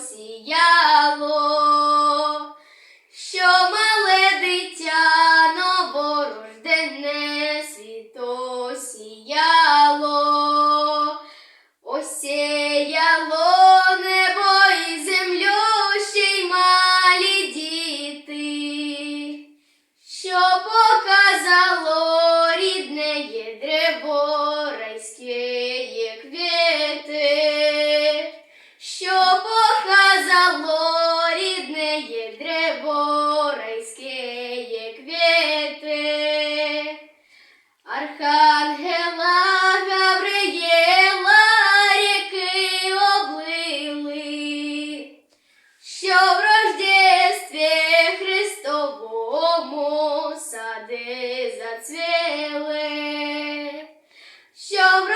світо сіяло, що мале дитя новорождене світо сіяло. Осіяло небо і землю ще й малі діти, що показало рідне є древо, райське є квіти, Архангела Гавриєла ріки облили, що в рождестві Христовому сади зацвіли, що в